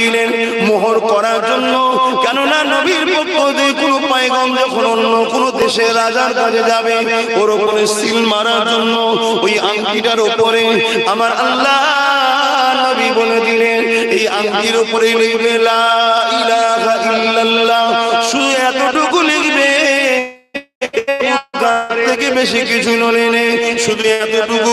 দিলেন, মোহর করার জন্য। কেননা নবীর কোনো যখন অন্য কোনো দেশের রাজার যাবে সিল মারার জন্য ওই আংটিটার উপরে আমার আল্লাহ নবী বলে দিলেন, এই আংটির লিখবে এতটুকু লিখবে থেকে বেশি কিছু নলেনে শুধু এতটুকু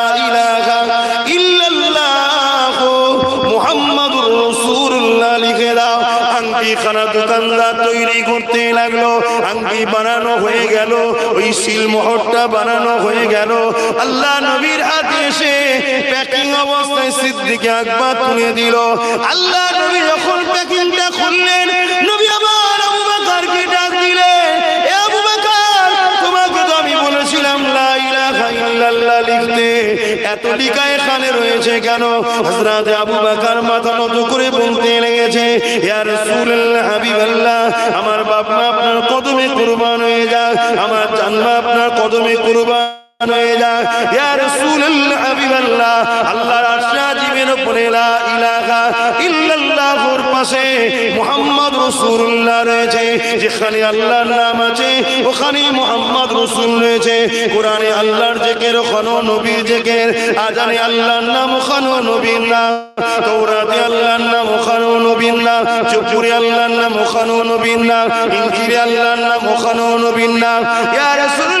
আংটি খানা দোকানদার তৈরি করতে লাগল। আংটি বানানো হয়ে গেল, ওই শিলমোহরটা বানানো হয়ে গেল। আল্লাহ নবীর হাতে এসে প্যাকিং অবস্থায় সিদ্দিকে আকবার তুলে দিল। আল্লাহ নবী যখন প্যাকিংটা খুললেন এত লিখা এখানে রয়েছে কেন? হযরত আবু বকর মাথা নত করে বলতে লেগেছে, ইয়া রাসূলুল্লাহ, হাবিবাল্লাহ, আমার বাপ মা আপনার কদমে কুরবান হয়ে যাক, আমার জানমা আপনার কদমে কুরবান হয়ে যাক। ইয়া পাশে মুহাম্মদ রাসূলুল্লাহ রয়েছে, যেখানে আল্লাহর নাম আছে, ওখানে মোহাম্মদ রসুল রয়েছে। কোরআনে আল্লাহর জেকের ওখানে নবীর জেকের, আজানে আল্লাহর নাম ওখানে নবীর নাম। তৌরাতে আল্লাহর নাম ওখানে নবীর নাম। চুপুরে আল্লাহর নাম ওখানে নবীর নাম। ইঞ্জিরে আল্লাহর নাম ওখানে নবীর নাম। ইয়া রাসূলুল্লাহ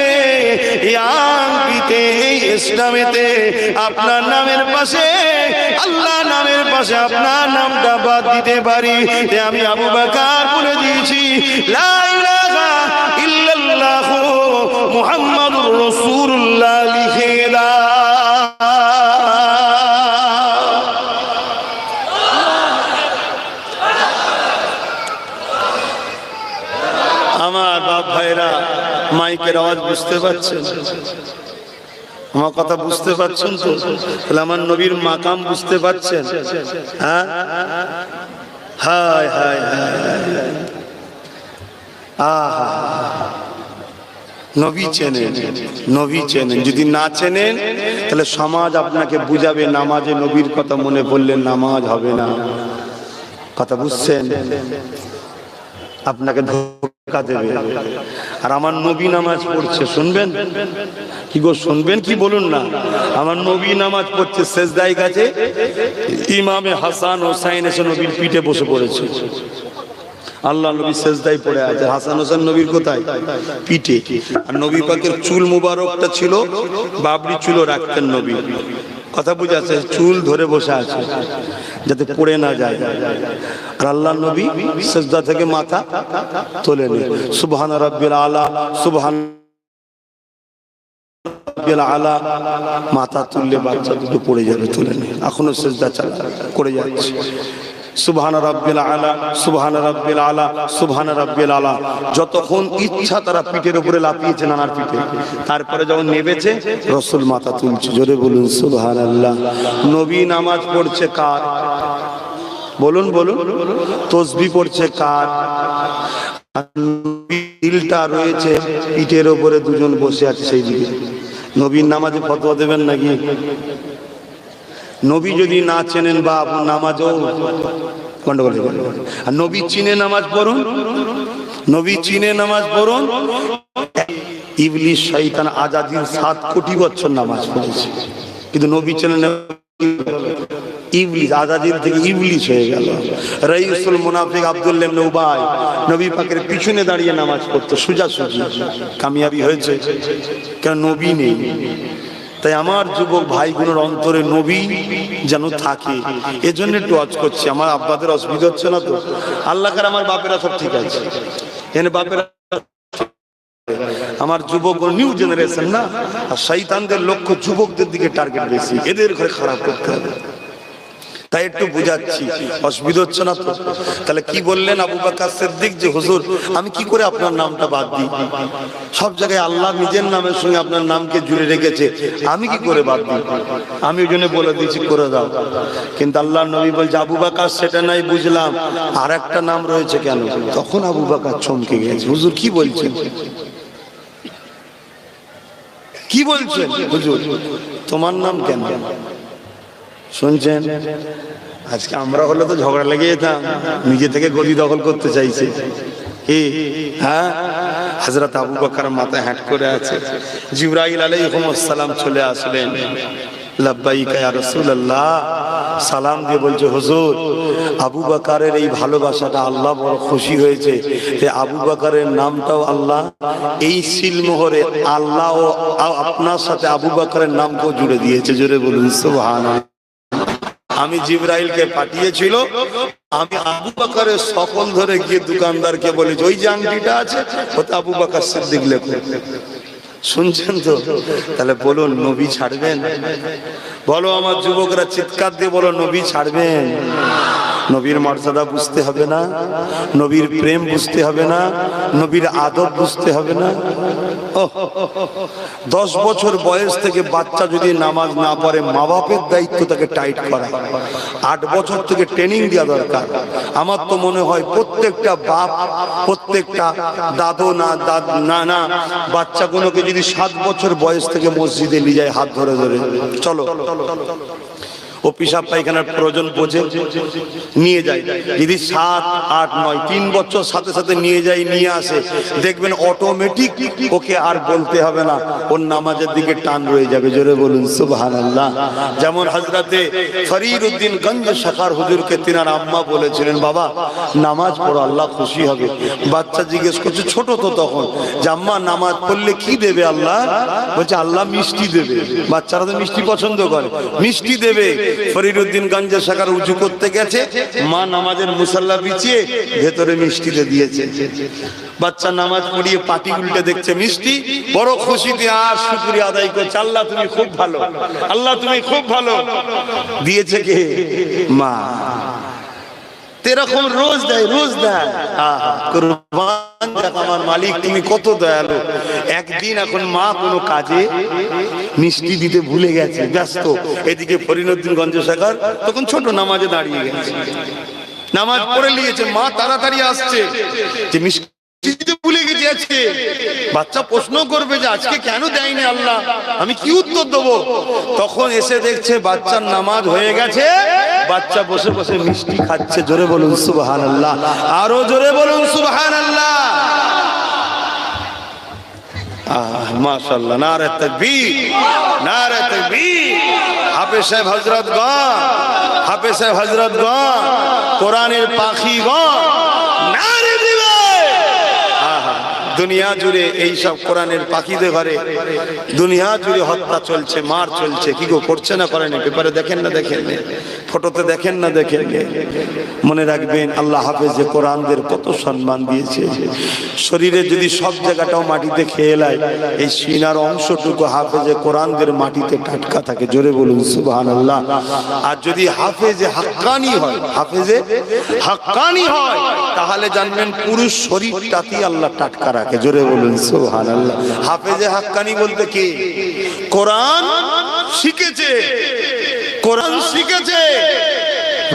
এই ইসলামেতে, আপনার নামের পাশে, আল্লাহ নামের পাশে আপনার নামটা বাদ দিতে পারি। আমি আবু বাকার বলে দিয়েছি, লা মাইকের আওয়াজ বুঝতে পারছেন? আমার কথা বুঝতে পারছেন তো? তাহলে আমার নবীর মাকাম বুঝতে পারছেন? হায় হায় হায়। আহা। নবী চেনেন নবী চেনেন। যদি না চেনেন, তাহলে সমাজ আপনাকে বুঝাবে, নামাজে নবীর কথা মনে পড়লে নামাজ হবে না। কথা বুঝছেন? আপনাকে ধোকা দেবে। আর আমার নবী নামাজ পড়ছে, শুনবেন? কি গো, শুনবেন কি বলুন না? আমার নবী নামাজ পড়ছে শেষদাই কাছে ইমামে হাসান হোসাইন এসে নবীর পিঠে বসে পড়েছে। আল্লাহ নবী শেষদাই পড়ে আছে। হাসান হোসেন নবীর কোথায়? পিঠে। আর নবী পাকের চুল মুবারকটা ছিল, বাবরি চুলও রাখতেন নবী। কথা বুঝাচ্ছে চুল ধরে বসে আছে। যাতে পড়ে না যায়। আর আল্লাহ নবী সেজদা থেকে মাথা তোলে নি সুবহান রাব্বিল আলা, সুবহান মাথা তুললে বাচ্চা দুটো পড়ে যাবে, তুলে নি এখনও সেজদা করে যাচ্ছে। সুবহান রাব্বিল আলা, সুবহান রাব্বিল আলা, সুবহান রাব্বিল আলা। যতক্ষণ ইচ্ছা তারা পিঠের উপরে লাফিয়েছে নানার পিঠে। তারপরে যখন নেবেছে, রসুল মাথা তুলছে, জোরে বলুন সুবহান আল্লাহ নবী নামাজ পড়ছে কার? বলুন বলুন, তসবি পড়ছে কার? দিলটা রয়েছে পিঠের ওপরে দুজন বসে আছে সেই দিকে নবীর নামাজে ফতোয়া দেবেন নাকি? নবী যদি না চেনেন বা আপনার নামাজও গন্ডগোল আর নবী চিনে নামাজ পড়ুন, নবী চিনে নামাজ পড়ুন ইবলিশ শয়তান আজাদির সাত কোটি বছর নামাজ পড়েছে। কিন্তু নবী চেনে না, ইবলিস, আজাদির থেকে ইবলিস হয়ে গেল। রইসুল মুনাফিক আব্দুল্লাহ ইবনে উবাই নবী পাকের পিছনে দাঁড়িয়ে নামাজ পড়তো সুজা সুজি কামিয়াবি হয়েছে। কেন নবী নেই? তাই আমার যুবক ভাইগুলোর অন্তরে নবী যেন থাকে। এজন্য একটু ওয়াজ করছি। আমার আব্বাদের অসুবিধা হচ্ছে না তো? আল্লাহ কার আমার বাপেরা সব ঠিক আছে। এনে বাপেরা আমার যুবক নিউ জেনারেশন না? আর শৈতানদের লক্ষ্য যুবকদের দিকে টার্গেট বেশি। এদের ঘরে খারাপ করতে হবে। তাই একটু বুঝাচ্ছি। অসুবিধা হচ্ছে না তো? তাহলে কি বললেন আবু বাকার সিদ্দিক যে, হুজুর, আমি কি করে আপনার নামটা বাদ দিই? সব জায়গায় আল্লাহ নিজের নামের সঙ্গে আপনার নামকে জুড়ে রেখেছে। আমি কি করে বাদ দিই? আমি ওই জন্য বলে দিয়েছি, করে দাও। কিন্তু আল্লাহ নবী বলছে, আবু বাকার, সেটা নাই, বুঝলাম। আর একটা নাম রয়েছে কেন? তখন আবু বাকার চমকে গেছে। হুজুর, কি বলছেন? কি বলছেন? হুজুর, তোমার নাম কেন? শুনছেন? আজকে আমরা হলে তো ঝগড়া লেগে যেতাম নিজে থেকে গদি দখল করতে চাইছে। হ্যাঁ? আবু হ্যাট করে আছে। চলে সালাম বলছে আবু বকরের এই ভালোবাসাটা আল্লাহ বড় খুশি হয়েছে। আবু বকরের নামটাও আল্লাহ, এই সিলমোহরে আল্লাহ আপনার সাথে আবু বকরের নামকেও জুড়ে দিয়েছে। জুড়ে বলুন, সুবহানাল্লাহ। আমি জিব্রাইলকে পাঠিয়েছিল। আমি আবু বাকারের সকল ধরে গিয়ে দোকানদারকে বলেছি ওই যে আংটিটা আছে ওতে আবু বাকার সিদ্দিক লেখো। শুনছেন তো? তাহলে বলো নবী ছাড়বেন? বলো আমার যুবকরা চিৎকার দিয়ে বলো, নবী ছাড়বেন? নবীর মর্যাদা বুঝতে হবে না, নবীর প্রেম বুঝতে হবে না, নবীর আদব বুঝতে হবে না। দশ বছর বয়স থেকে বাচ্চা যদি নামাজ না পড়ে মা বাপের দায়িত্ব তাকে টাইট করা। আট বছর থেকে ট্রেনিং দেওয়া দরকার। আমার তো মনে হয় প্রত্যেকটা বাপ, প্রত্যেকটা দাদু না, দাদ না না বাচ্চাগুলোকে যদি সাত বছর বয়স থেকে মসজিদে নিয়ে যায়, হাত ধরে ধরে। চলো। ও পিসাব পায়খানার প্রয়োজন বোঝে, নিয়ে যায়। যদি সাত, আট, নয়, তিন বছর সাথে সাথে নিয়ে যায়, নিয়ে আসে, দেখবেন অটোমেটিক ওকে আর বলতে হবে না। ওর নামাজের দিকে টান রয়ে যাবে, জোরে বলুন সুবহান আল্লাহ যেমন হজরতে ফরির উদ্দিন গঞ্জ শাখার হুজুরকে তিনার আম্মা বলেছিলেন, বাবা, নামাজ পড়ো, আল্লাহ খুশি হবে। বাচ্চা জিজ্ঞেস করছে, ছোট তো তখন? যে, আম্মা, নামাজ পড়লে কি দেবে আল্লাহ? বলছে, আল্লাহ মিষ্টি দেবে। বাচ্চারা তো মিষ্টি পছন্দ করে। মিষ্টি দেবে। ফরিদুদ্দিন গঞ্জে শাখার উঁচু করতে গেছে। মা নামাজের মুসাল্লা বিছিয়ে ভেতরে মিষ্টিতে দিয়েছে। বাচ্চা নামাজ পড়িয়ে পাটি উল্টে দেখছে মিষ্টি। বড় খুশিতে, আর শুক্রিয়া আদায় করছে। আল্লাহ তুমি খুব ভালো। আল্লাহ তুমি খুব ভালো। দিয়েছে কে? মা। এরকম রোজ দেয় রোজ দেয়। আমার মালিক, তুমি কত দয়ালু। একদিন এখন মা কোনো কাজে মিষ্টি দিতে ভুলে গেছে, ব্যস্ত। এদিকে ফরিনুদ্দিন গঞ্জ শেখর তখন ছোট নামাজে দাঁড়িয়ে গেছে। নামাজ পড়ে নিয়েছে, মা তাড়াতাড়ি আসছে। যে মিষ্টি দিতে ভুলে আজকে বাচ্চা প্রশ্ন করবে যে আজকে কেন দেয়নি আল্লাহ? আমি কি উত্তর দেবো? তখন এসে দেখছে বাচ্চার নামাজ হয়ে গেছে। বাচ্চা বসে বসে মিষ্টি খাচ্ছে। জোরে বলুন সুবহান আল্লাহ আরও জোরে বলুন সুবহান আল্লাহ হাফেজ গণ কোরআনের পাখি দিবে আহা, দুনিয়া জুড়ে এই সব কোরআনের পাখিদের ঘরে। দুনিয়া জুড়ে হত্যা চলছে, মার চলছে, কি গো করছে না করেনি? পেপারে দেখেন না, দেখেন ফটোতে দেখেন না দেখেন মনে রাখবেন, আল্লাহ হাফেজ কোরআনদের কত সম্মান দিয়েছে। শরীরে যদি সব জায়গাটাও মাটিতে খেয়ে লায় এই সিনার অংশটুকু হাফেজে কোরআনদের মাটিতে টাটকা থাকে, জোরে বলুন সুবহান আল্লাহ আর যদি হাফেজে হাক্কানি হয়, হাফেজে হাক্কানি হয়, তাহলে জানবেন পুরুষ শরীরটাতেই আল্লাহ টাটকা রাখে, জোরে বলুন সুবহান আল্লাহ হাফেজে হাক্কানি বলতে কি? কোরআন শিখেছে। কোরআন শিখেছে।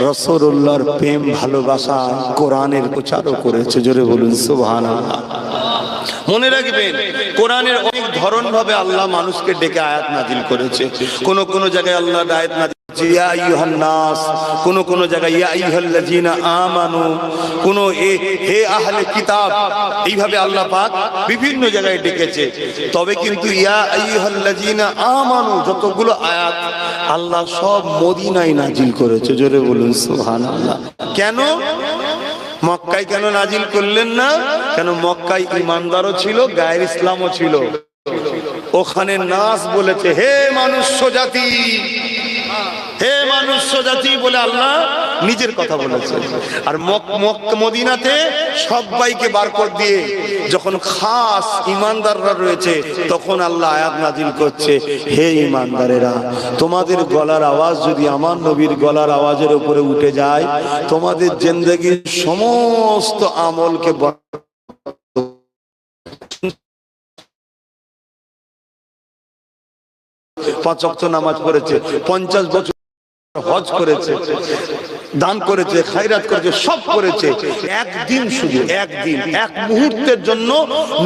রসুল্লাহর প্রেম ভালোবাসা কোরআনের প্রচারও করেছে। জোরে বলুন সুবহান মনে রাখবেন কোরআনের অনেক ধরন ভাবে আল্লাহ মানুষকে ডেকে আয়াত নাজিল করেছে। কোন কোন জায়গায় আল্লাহ আয়াত নাজিল হচ্ছে ইয়া আইয়ুহান নাস কোন কোন জায়গায় ইয়া কোন হে কিতাব, এইভাবে আল্লাহ পাক বিভিন্ন জায়গায় তবে কিন্তু ইয়া আমানু, যতগুলো আয়াত আল্লাহ সব মদিনায় নাজিল করেছে। জোরে বলুন, সুবহানাল্লাহ। কেন? মক্কায় কেন নাজিল করলেন না? কেন মক্কায় ইমানদারও ছিল, গায়ের ইসলামও ছিল। ওখানে নাস বলেছে, হে মানুষ জাতি হে মানুষ জাতি বলে আল্লাহ নিজের কথা বলেছে। আর মদিনাতে সবাইকে বার করে দিয়ে যখন খাস ইমানদাররা রয়েছে, তখন আল্লাহ আয়াত নাজিল করছে, হে ইমানদারেরা, তোমাদের গলার আওয়াজ যদি আমার নবীর গলার আওয়াজের উপরে উঠে যায়, তোমাদের জিন্দগির সমস্ত আমলকে পাঁচ নামাজ পড়েছে, পঞ্চাশ বছর হজ করেছে, দান করেছে খাইরাত করেছে, সব করেছে। একদিন শুধু, একদিন, এক মুহূর্তের জন্য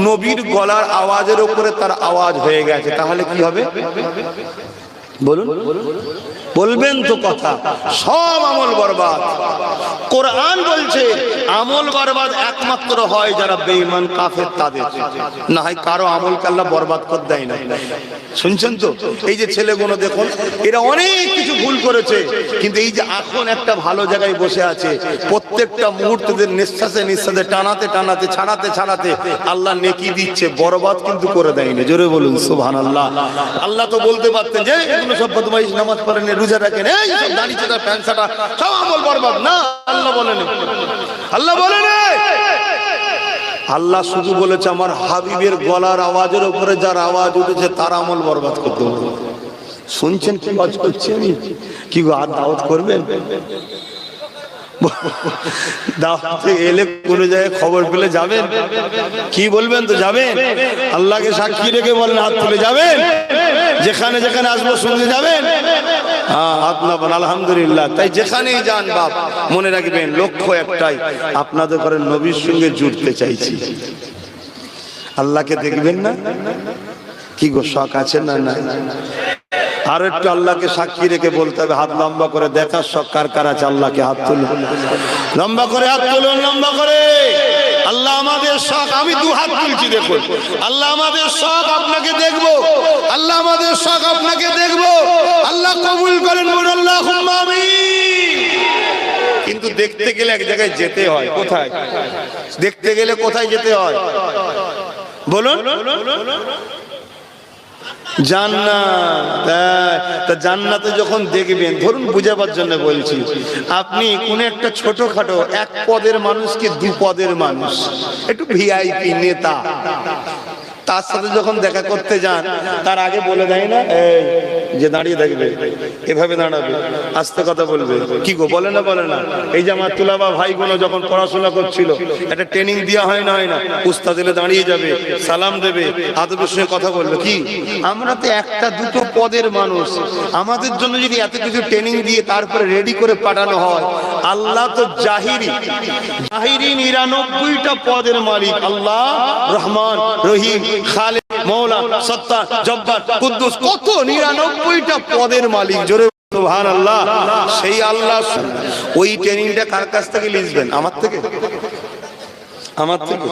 নবীর গলার আওয়াজের উপরে তার আওয়াজ হয়ে গেছে। তাহলে কি হবে? বলুন। বলবেন তো কথা। সব আমল বরবাদ। কোরআন বলছে, আমল বরবাদ একমাত্র হয় যারা বেঈমান, কাফের, তাদের। না হয় কারও আমলকে আল্লাহ বরবাদ করে দেয় না। শুনছেন তো? এই যে ছেলেগুলো দেখুন, এরা অনেক কিছু ভুল করেছে, কিন্তু এই যে এখন একটা ভালো জায়গায় বসে আছে, প্রত্যেকটা মুহূর্তেদের নিঃশ্বাসে নিঃশ্বাসে, টানাতে টানাতে ছাড়াতে ছাড়াতে আল্লাহ নেকি দিচ্ছে, বরবাদ কিন্তু করে দেয়নি। জোরে বলুন সুবহান আল্লাহ আল্লাহ তো বলতে পারতেন যে এগুলো সব বদমাইশ নামাজ পড়েন, রোজা রাখেন। এই সব দাড়ি চাদা প্যান্ট শাটা সব আমল বরবাদ। না, আল্লাহ বলেন। আল্লাহ বলেন। আল্লাহ শুধু বলেছে, আমার হাবিবের গলার আওয়াজের উপরে যার আওয়াজ উঠেছে, তার আমল বরবাদ করতে হবে। শুনছেন কি কাজ করছেন কি আর দাওয়াত করবেন? এলে কোনো জায়গায় খবর পেলে যাবেন। কি বলবেন তো যাবেন? আল্লাহকে সাক্ষী রেখে বলেন, হাত তুলে যাবেন। যেখানে যেখানে আসব শুনতে যাবেন। হ্যাঁ আলহামদুলিল্লাহ। তাই যেখানেই যান বাপ, মনে রাখবেন, লক্ষ্য একটাই, আপনাদের ঘরে নবীর সঙ্গে জুড়তে চাইছি। আল্লাহকে দেখবেন না? কি গো, শখ আছে না না আর একটু আল্লাহকে সাক্ষী রেখে বলতে হবে, হাত লম্বা করে দেখার শখ কার কার আছে? আল্লাহকে হাত তুলুন। লম্বা করে হাত তুলুন, লম্বা করে। আল্লাহ আমাদের শখ, আমি দু হাত তুলছি, দেখুন। আল্লাহ আমাদের শখ, আপনাকে দেখব। আল্লাহ আমাদের শখ, আপনাকে দেখব। আল্লাহ কবুল করেন আল্লাহ আমিন। কিন্তু দেখতে গেলে এক জায়গায় যেতে হয়, কোথায়? দেখতে গেলে কোথায় যেতে হয়? বলুন। হ্যাঁ, তা যখন দেখবেন ধরুন বুঝাবার জন্য বলছি আপনি কোন একটা ছোটখাটো এক পদের মানুষকে দু পদের মানুষ? একটু ভিআইপি নেতা। তার সাথে যখন দেখা করতে যান, তার আগে বলে দেয় না, এই, যে দাঁড়িয়ে থাকবে এভাবে দাঁড়াবে, আস্তে কথা বলবে। কি গো, বলে না বলে না। এই যে আমার তুলাবা ভাইগুলো যখন পড়াশোনা করছিল, একটা ট্রেনিং দেওয়া হয় না হয় না। উস্তাদ এলে দাঁড়িয়ে যাবে, সালাম দেবে, আদবের সঙ্গে কথা বলবে। কি? আমরা তো একটা, দুটো পদের মানুষ। আমাদের জন্য যদি এত কিছু ট্রেনিং দিয়ে তারপরে রেডি করে পাঠানো হয়, আল্লাহ তো জাহিরি। জাহিরি নিরানব্বইটা পদের মালিক, আল্লাহ রহমান, রহিম। খালেদ, মৌলা, সত্তা, জব্বার, কুদ্দুস, কত নিরানব্বইটা পদের মালিক। জোরে সুবহান আল্লাহ সেই আল্লাহ ওই ট্রেনিংটা কার কাছ থেকে লিখবেন? আমার থেকে? আমার থেকে?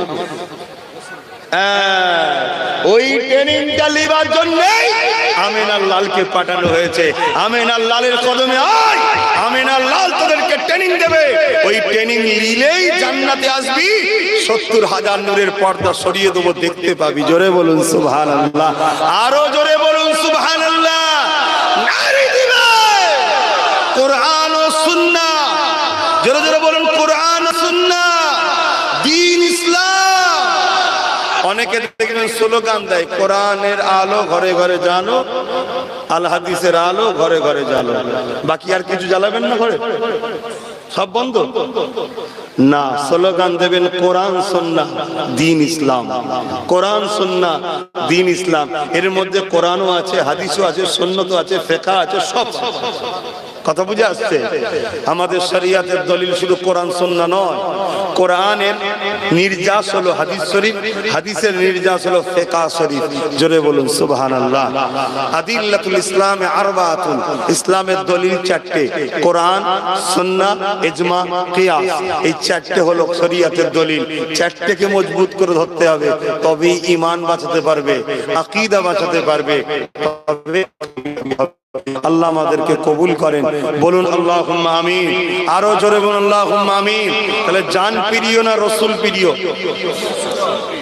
ওই ট্রেনিংটা লিবার জন্যই পাঠানো হয়েছে। লালের কদমে লাল তোদেরকে ট্রেনিং দেবে। ওই ট্রেনিং নিলেই আসবি। সত্তর হাজার নূরের পর্দা সরিয়ে দেবো, দেখতে পাবি। জোরে বলুন সুবহান আল্লাহ আরও জোরে বলুন সুবহান অনেকে দেখবেন স্লোগান দেয়, কোরআনের আলো ঘরে ঘরে জানো, আল হাদিসের আলো ঘরে ঘরে জ্বালো বাকি আর কিছু জ্বালাবেন না ঘরে? সব বন্ধ? না, স্লোগান দেবেন, কোরআন সন্না দিন ইসলাম। কোরআন সন্না দিন ইসলাম। এর মধ্যে কোরআনও আছে, হাদিসও আছে সন্ন্যত আছে ফেকা আছে, সব কথা বুঝে আসছে? আমাদের শরিয়াতের দলিল শুধু কোরআন সন্না নয়। কোরআনের নির্যাস হলো হাদিস শরীফ, হাদিসের নির্যাস হলো ফেকা শরীফ। জোরে বলুন সুবহান আল্লাহ আদিল্লাতুল ইসলামে আরবাতুন, ইসলামের দলিল চারটে, কোরআন, সুন্নাহ, ইজমা, কিয়াস। এই চারটে হলো শরীয়তের দলিল। চারটেকে মজবুত করে ধরতে হবে, তবেই ঈমান বাঁচাতে পারবে, আকীদা বাঁচাতে পারবে তবে আল্লাহ আমাদেরকে কবুল করেন। বলুন আল্লাহ আমিন। আরও জোরে বলুন আল্লাহ আমিন। তাহলে জান প্রিয় না রসুল প্রিয়?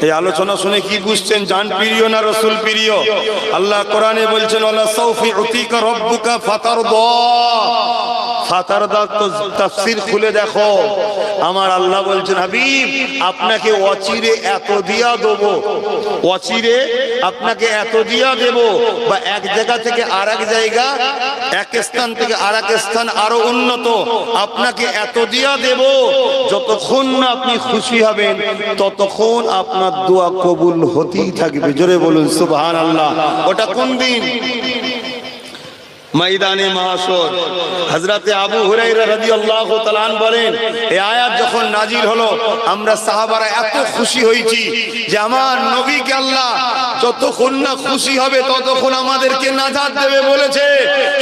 এই আলোচনা শুনে কি বুঝছেন? জান প্রিয় না রসুল প্রিয়? আল্লাহ কোরআনে বলছেন আল্লাহ সৌফি অতিকা রব্বুকা ফাতার ফাতার তাফসীর খুলে দেখো। আমার আল্লাহ বলছেন, হাবিব, আপনাকে অচিরে এত দিয়া দেব। অচিরে আপনাকে এত দিয়া দেব। বা এক জায়গা থেকে আর এক জায়গা, এক স্থান থেকে আর এক স্থান আরও উন্নত। আপনাকে এত দিয়া দেব, যতক্ষণ না আপনি খুশি হবেন, ততক্ষণ আপনার দোয়া কবুল হতেই থাকবে। জোরে বলুন সুবহান আল্লাহ ওটা কোন দিন? ময়দানে মাহাসর হযরতে আবু হুরায়রা রাদিয়াল্লাহু তাআলা বলেন, এই আয়াত যখন নাজিল হলো, আমরা সাহাবারা এত খুশি হয়েছি যে আমার নবীকে আল্লাহ যতক্ষণ না খুশি হবে, ততক্ষণ আমাদেরকে নাজাত দেবে বলেছে।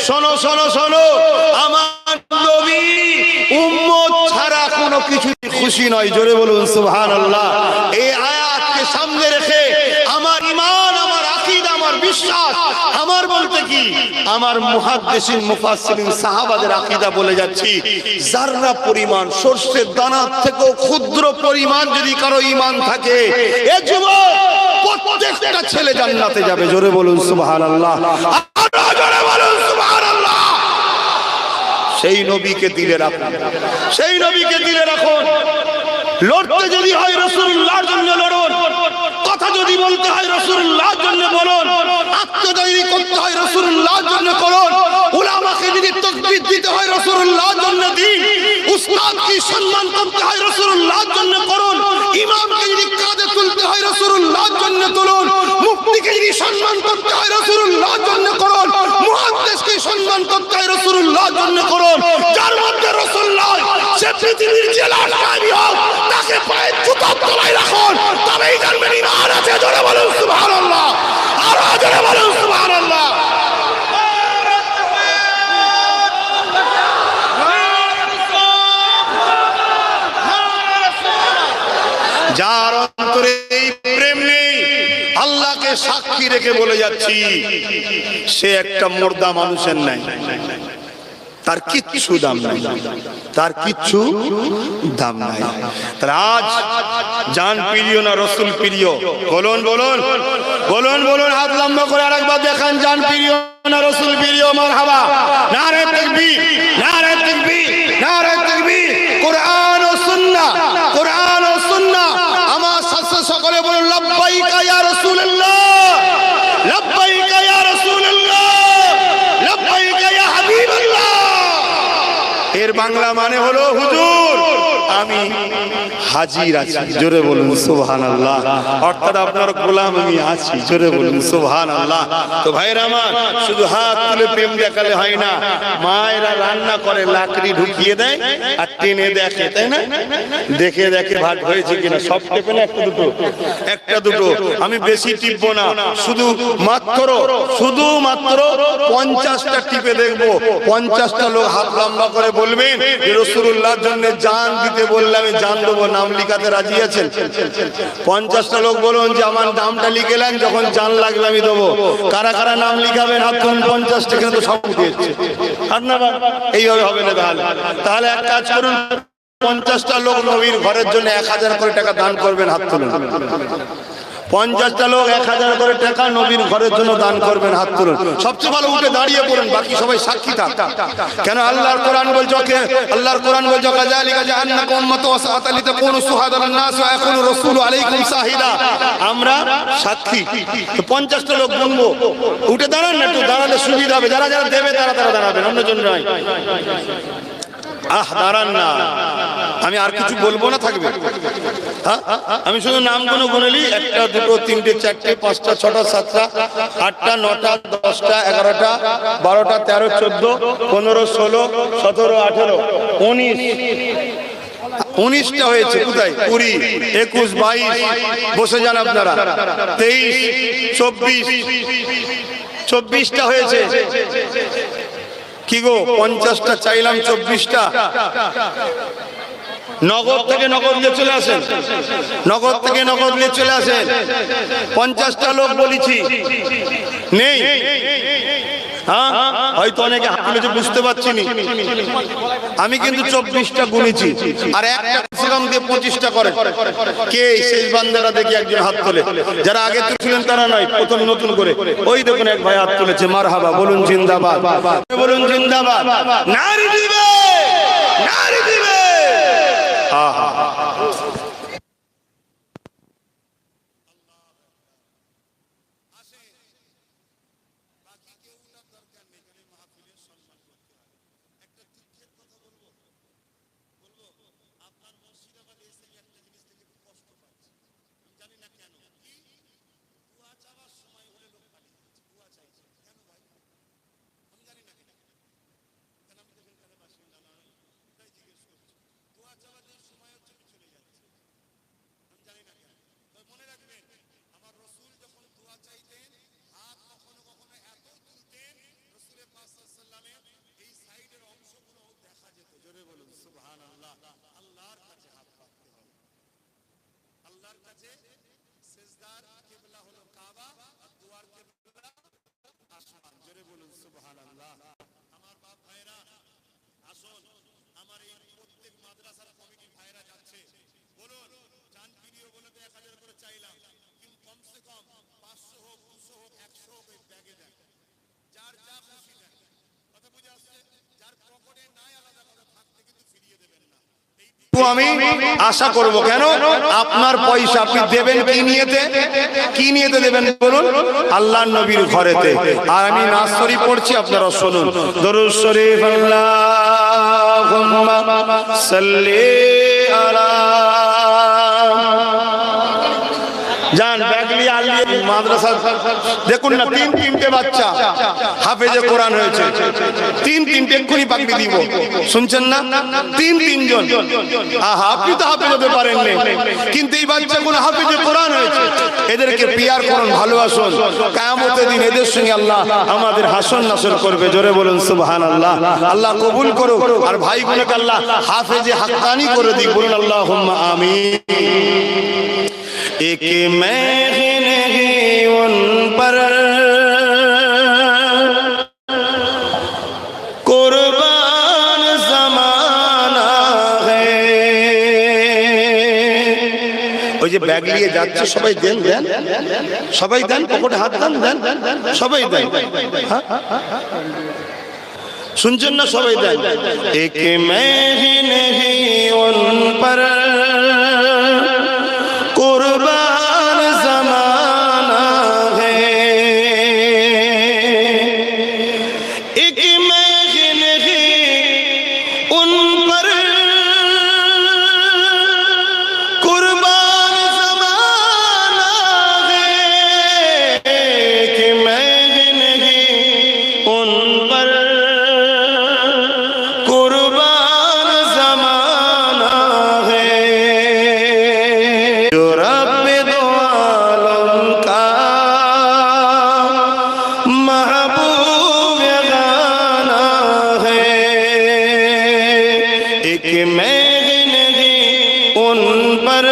শোনো শোনো শোনো, আমার নবী উম্মত ছাড়া কোনো কিছু খুশি নয়। জোরে বলুন, সুবহানাল্লাহ। এই আয়াতকে সামনে রেখে আমার ঈমান, আমার আকীদা, আমার বিশ্বাস আমার বলতে কি? আমার মুহাদ্দিসিন, মুফাসসিরিন, সাহাবাদের আকীদা বলে যাচ্ছি, যাররা পরিমাণ সর্ষের দানার থেকেও ক্ষুদ্র পরিমাণ যদি কারও ঈমান থাকে, এ যুবক, প্রত্যেকটা ছেলে জান্নাতে যাবে। জোরে বলুন, সুবহানাল্লাহ। সুবহানাল্লাহ। সেই নবীকে দিলে রাখুন। সেই নবীকে দিলে রাখুন। লড়তে যদি হয় রসুল্লাহর জন্য লড়ুন। কথা যদি বলতে হয় রসুল্লাহর জন্য বলুন আত্মদায়ী করতে হয় রসুল্লাহর জন্য করুন উলামাকে যদি দিতে হয় রসুল্লাহর জন্য দিন। উস্তাদকে সম্মান করতে হয় রসুল্লাহর জন্য করুন। ইমামকে যদি কাঁধে তুলতে হয় রসুল্লাহর জন্য তুলুন। মুফতিকে যদি সম্মান করতে হয় রসুল্লাহর জন্য করুন। মুহাদ্দিসকে সম্মান করতে হয় রসুল্লাহর জন্য করুন। যার মধ্যে রসুল্লাহ সে পৃথিবীর জেলার সাহেবই হোক, তাকে পায়ে জুতার তলায় রাখুন। তবেই জানবেন ইমান আছে, জোরে বলুন সুবহানাল্লাহ। আরও জোরে বলুন যার অন্তরে এই প্রেম নেই, আল্লাহকে সাক্ষী রেখে বলে যাচ্ছি, সে একটা মোর্দা মানুষের নাই। তার কিচ্ছু দাম নাই। তার কিচ্ছু দাম নাই। তাহলে আজ জান প্রিয় না রসুল প্রিয়? বলুন বলুন বলুন বলুন, হাত লম্বা করে আরেকবার দেখান, জান প্রিয় না রসুল প্রিয়? মার হাবা নারে তাকবীর নারে তাকবীর, নারে তাকবীর কোরআন ও সুন্নাহ কোরআন ও সুন্নাহ আমার সাথে সকলে বলুন লাব্বাইকা ইয়া রাসূলুল্লাহ লাব্বাইকা ইয়া রাসূলুল্লাহ লাব্বাইকা ইয়া হাবিবাল্লাহ এর বাংলা মানে হলো হুজুর। আমি হাজির আছি, জোরে বলুন সুবহান আল্লাহ অর্থাৎ আপনার গোলাম আমি আছি, জোরে বলুন সুবহান আল্লাহ তো ভাইরা আমার, শুধু হাত তুলে প্রেম দেখালে হয় না, মায়েরা রান্না করে, লাকড়ি ঢুকিয়ে দেয় আর টেনে দেখে, তাই না? দেখে দেখে ভাগ হয়েছে কিনা, সব টেপে না একটা দুটো? একটা দুটো। আমি বেশি টিপবো না, শুধু মাত্র শুধু মাত্র পঞ্চাশটা টিপে দেখব। পঞ্চাশটা লোক হাত লম্বা করে বলবেন রসুল্লাহর জন্য জান দিতে বললে আমি জান দেবো নাম লিখাতে রাজি আছেন? পঞ্চাশটা লোক বলুন যে আমার নামটা লিখে নেন, যখন জান লাগবে আমি দেবো। কারা কারা নাম লিখাবেন? হাত তুলুন, পঞ্চাশটা এখানে তো সব উঠে আর না এইভাবে হবে না তাহলে। তাহলে এক কাজ করুন, পঞ্চাশটা লোক নবীর ঘরের জন্য এক হাজার করে টাকা দান করবেন, হাত তুলুন। পঞ্চাশটা লোক এক হাজার করে টাকা নবীর ঘরের জন্য দান করবেন, হাত তুলুন। সবচেয়ে ভালো উঠে দাঁড়িয়ে পড়েন, বাকি সবাই সাক্ষী থাক। কেন আল্লাহর কোরআন বলছো কে? আল্লাহর কোরআন বলছো কাজালিকা জাহান্নাকুম উম্মাতু ওয়াসাতালি তাকুনু শুহাদান নাস ওয়া ইয়াকুনু রাসূলু আলাইকুম শাহিদা আমরা সাক্ষী। তো পঞ্চাশটা লোক গুনবো। উঠে দাঁড়ান না একটু, দাঁড়ালে সুবিধা হবে। যারা যারা দেবে, তারা তারা দাঁড়াবেন, অন্যজন নয়। আহ, দাঁড়ান না। আমি আর কিছু বলব না, থাকবে। হ্যাঁ? আমি শুধু নাম নামগুলো গুনেলি একটা, দুটো, তিনটে, চারটে, পাঁচটা, ছটা, সাতটা, আটটা, নটা, দশটা, এগারোটা, বারোটা, তেরো, চোদ্দ, পনেরো, ষোলো, সতেরো, আঠেরো, উনিশ। উনিশটা হয়েছে, কোথায়? কুড়ি, একুশ, বাইশ, বসে যান আপনারা। তেইশ, চব্বিশ, চব্বিশটা হয়েছে। কি গো? পঞ্চাশটা চাইলাম, চব্বিশটা। নগদ থেকে নগদ নিয়ে চলে আসেন। নগদ থেকে নগদ নিয়ে চলে আসেন। পঞ্চাশটা লোক বলেছি। নেই। হ্যাঁ? হয়তো অনেকে হাত তুলেছে, বুঝতে পারছি নি। আমি কিন্তু চব্বিশটা গুনেছি, আর একটা সেরকম দিয়ে পঁচিশটা করে। কে শেষ বান্দারা দেখি একজন হাত তোলে? যারা আগে তুলছিলেন তারা নয়, প্রথম নতুন করে। ওই দেখুন এক ভাই হাত তুলেছে মার হাবা বলুন জিন্দাবাদ। বলুন জিন্দাবাদ। নারী দিবে নারী it. আমি আশা করব কেন? আপনার পয়সা আপনি দেবেন কি নিয়েতে? কি নিয়েতে দেবেন বলুন? আল্লাহ নবীর ঘরেতে। আর আমি নাচ শরীফ পড়ছি, আপনারা শুনুন। দরুদ শরীফ, আল্লাহুম্মা সাল্লি আলা মাদ্রাসা। দেখুন না, তিন তিনটে বাচ্চা। হাফেজে কোরআন হয়েছে তিন তিনটে এক্ষুনি পাকড়ি দিব। শুনছেন না? তিন তিনজন। আহা, আপনি তো হাফেজ হতে পারেন কিন্তু এই বাচ্চাগুলো হাফেজে কোরআন হয়েছে এদেরকে পিয়ার করুন, ভালোবাসুন। কায়ামতে দিন এদের সঙ্গে আল্লাহ আমাদের হাসন নাসর করবে। জোরে বলুন সুবহান আল্লাহ আল্লাহ কবুল করো আর ভাইগুলোকে আল্লাহ হাফেজে হাক্কানি করে দিই বলুন আল্লাহ আমি একে মে उन पर कुर्बान जमाना है ওই যে ব্যাগ নিয়ে যাচ্ছে সবাই দেন দেন সবাই দেন পকেটে হাত দেন দেন সবাই দেন হ্যাঁ? শুনছেন না সবাই দেন এক मैं نہیں ان پر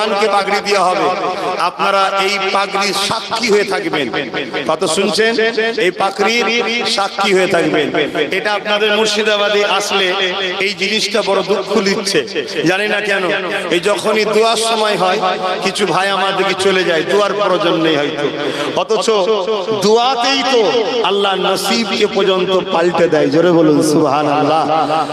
কোরআনকে পাগড়ি দেওয়া হবে। আপনারা এই পাগড়ির সাক্ষী হয়ে থাকবেন। কত শুনছেন? এই পাগড়ির সাক্ষী হয়ে থাকবেন। এটা আপনাদের মুর্শিদাবাদে আসলে এই জিনিসটা বড় দুঃখ দিচ্ছে। জানি না কেন। এই যখনই দোয়ার সময় হয়, কিছু ভাই আমাদেরকে চলে যায়, দোয়ার প্রয়োজন নেই হয়তো। অথচ দোয়াতেই তো আল্লাহ নসিবকে পর্যন্ত পাল্টে দেয়। জোরে বলুন সুবহান আল্লাহ